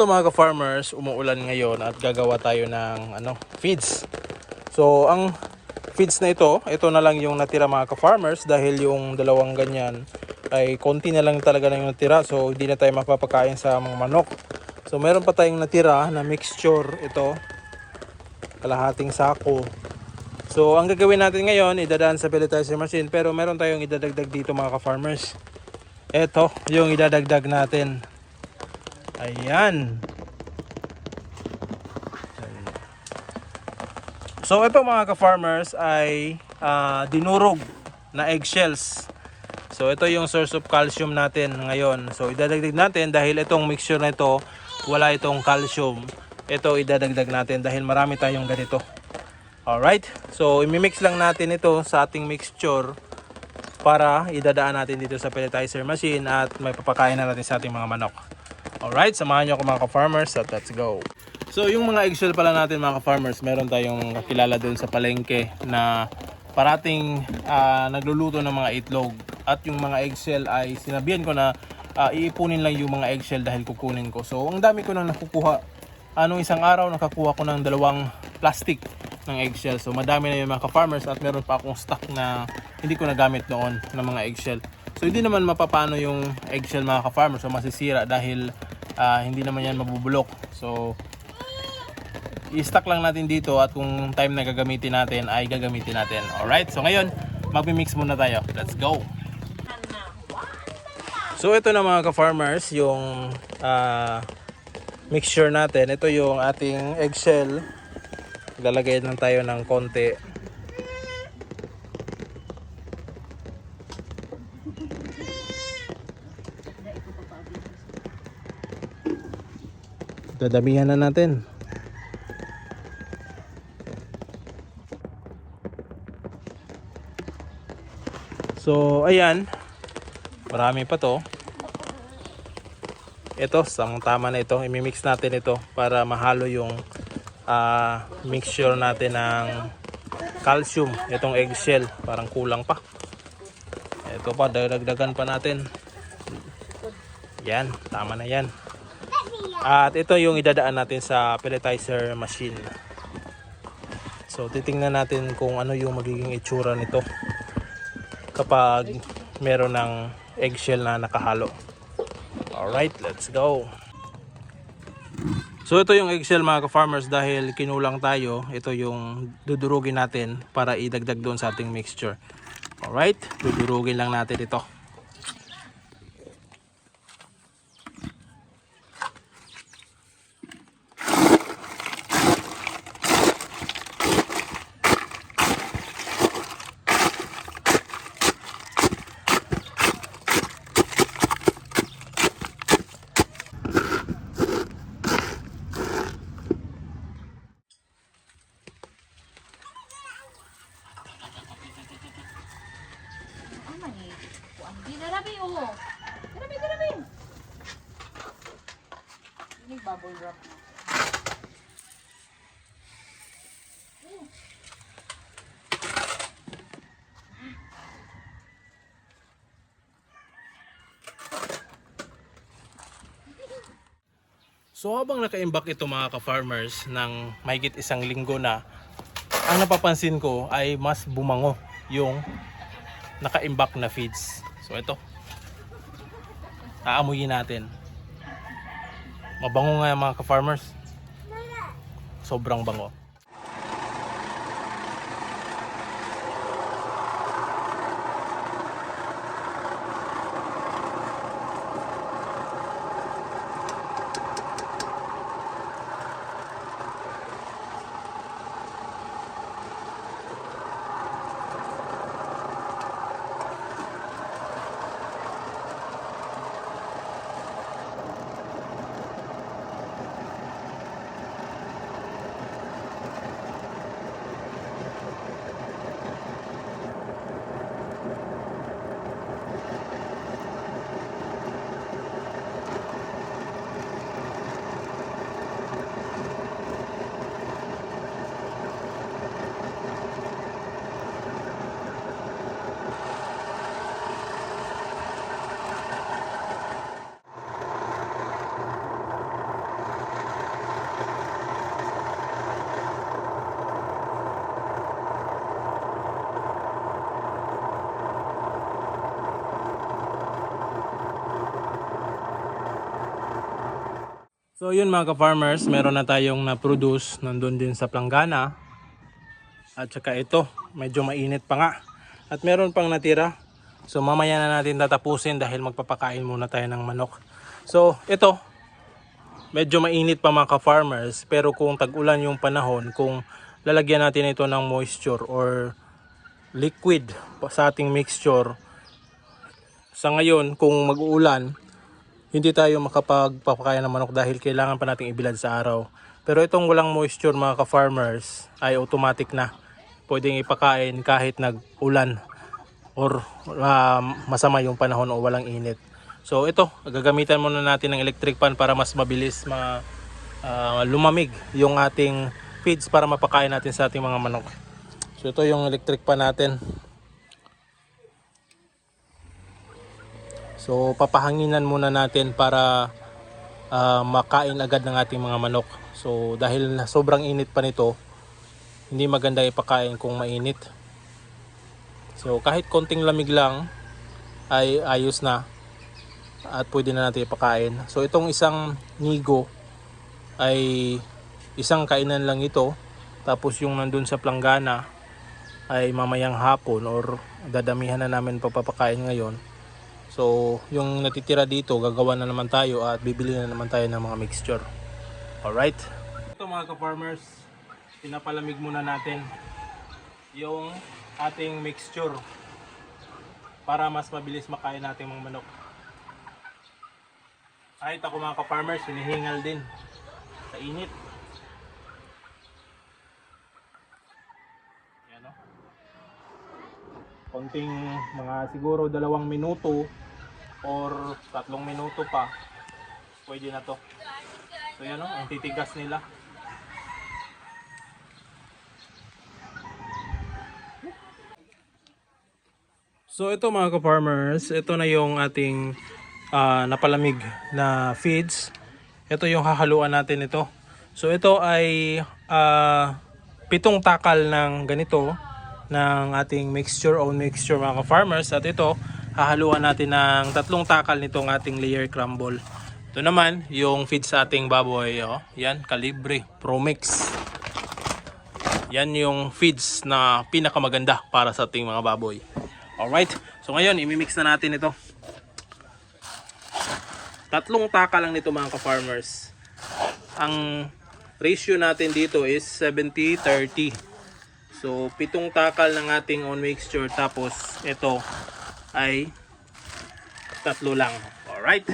So mga ka-farmers, umuulan ngayon at gagawa tayo ng ano, feeds. So ang feeds na ito, ito na lang yung natira mga ka-farmers dahil yung dalawang ganyan ay konti na lang talaga na yung natira. So hindi na tayo mapapakain sa mga manok. So meron pa tayong natira na mixture ito. Kalahating sako. So ang gagawin natin ngayon, idadaan sa pelletizer machine pero meron tayong idadagdag dito mga ka-farmers. Ito yung idadagdag natin. Ayan. So ito mga ka-farmers ay ah, dinurog na eggshells. So ito yung source of calcium natin ngayon. So idadagdag natin dahil itong mixture na ito wala itong calcium. Ito idadagdag natin dahil marami tayong ganito. Alright. So imimix lang natin ito sa ating mixture para idadaan natin dito sa pelletizer machine at may papakain na natin sa ating mga manok. Alright, samahan nyo ako mga ka-farmers at let's go. So yung mga eggshell pala natin mga ka-farmers, meron tayong kakilala doon sa palengke na parating ah, nagluluto ng mga itlog. At yung mga eggshell ay sinabihan ko na ah, iipunin lang yung mga eggshell dahil kukunin ko. So ang dami ko nang nakukuha. Anong isang araw nakakuha ko ng dalawang plastic ng eggshell. So madami na yung mga ka-farmers at meron pa akong stock na hindi ko nagamit noon ng mga eggshell. So hindi naman mapapano yung eggshell mga ka-farmers so masisira dahil ah, hindi naman yan mabubulok. So i-stock lang natin dito at kung time na gagamitin natin ay gagamitin natin. Alright, so ngayon magmi-mix muna tayo. Let's go! So ito na mga ka-farmers yung ah, mixture natin. Ito yung ating eggshell. Lalagay lang tayo ng konti. Dadamihan na natin. So, ayan. Marami pa to. Ito, sang tama na ito. Imimix natin ito para mahalo yung ah, mixture natin ng calcium. Itong eggshell. Parang kulang pa. Ito pa, dagdagan pa natin. Yan, tama na yan. At ito yung idadaan natin sa pelletizer machine. So titingnan natin kung ano yung magiging itsura nito kapag meron ng eggshell na nakahalo. Alright, let's go. So ito yung eggshell mga ka-farmers dahil kinulang tayo, ito yung dudurugin natin para idagdag doon sa ating mixture. Alright, dudurugin lang natin ito. Oh. Narabi, narabi. Ini bubble wrap. So habang nakaimbak ito mga ka-farmers ng mahigit isang linggo na, ang napapansin ko ay mas bumango yung nakaimbak na feeds. So ito, aamuyin natin. Mabango nga mga ka-farmers. Sobrang bango. So yun mga ka-farmers, meron na tayong na-produce nandun din sa planggana. At saka ito, medyo mainit pa nga. At meron pang natira. So mamaya na natin tatapusin dahil magpapakain muna tayo ng manok. So ito, medyo mainit pa mga ka-farmers. Pero kung tag-ulan yung panahon, kung lalagyan natin ito ng moisture or liquid sa ating mixture, sa ngayon kung mag-uulan, hindi tayo makapagpapakain ng manok dahil kailangan pa nating ibilad sa araw. Pero itong walang moisture mga ka-farmers ay automatic na. Pwedeng ipakain kahit nag-ulan or ah, masama yung panahon o walang init. So ito, gagamitan muna natin ng electric pan para mas mabilis ma, ah, lumamig yung ating feeds para mapakain natin sa ating mga manok. So ito yung electric pan natin. So papahanginan muna natin para ah, makain agad ng ating mga manok. So dahil sobrang init pa nito, hindi maganda ipakain kung mainit. So kahit konting lamig lang ay ayos na at pwede na natin ipakain. So itong isang nigo ay isang kainan lang ito. Tapos yung nandun sa planggana ay mamayang hapon or dadamihan na namin papapakain ngayon. So, yung natitira dito, gagawa na naman tayo at bibili na naman tayo ng mga mixture. Alright? Ito mga ka-farmers, pinapalamig muna natin yung ating mixture para mas mabilis makain natin mga manok. Kahit ako mga ka-farmers, hinihingal din sa init. Yan o. Konting mga siguro dalawang minuto or tatlong minuto pa pwede na to. So yan o, ang titigas nila. So ito mga ka-farmers, ito na yung ating ah, napalamig na feeds. Ito yung hahaluan natin ito. So ito ay ah, pitong takal ng ganito ng ating mixture own mixture mga ka-farmers. At ito, hahaluan natin ng tatlong takal nitong ating layer crumble. Ito naman, yung feed sa ating baboy. Oh. Yan, Calibre Pro Mix. Yan yung feeds na pinakamaganda para sa ating mga baboy. Alright, so ngayon imimix na natin ito. Tatlong taka lang nito mga ka-farmers. Ang ratio natin dito is 70-30. So pitong takal ng ating on mixture tapos ito ay tatlo lang. Alright.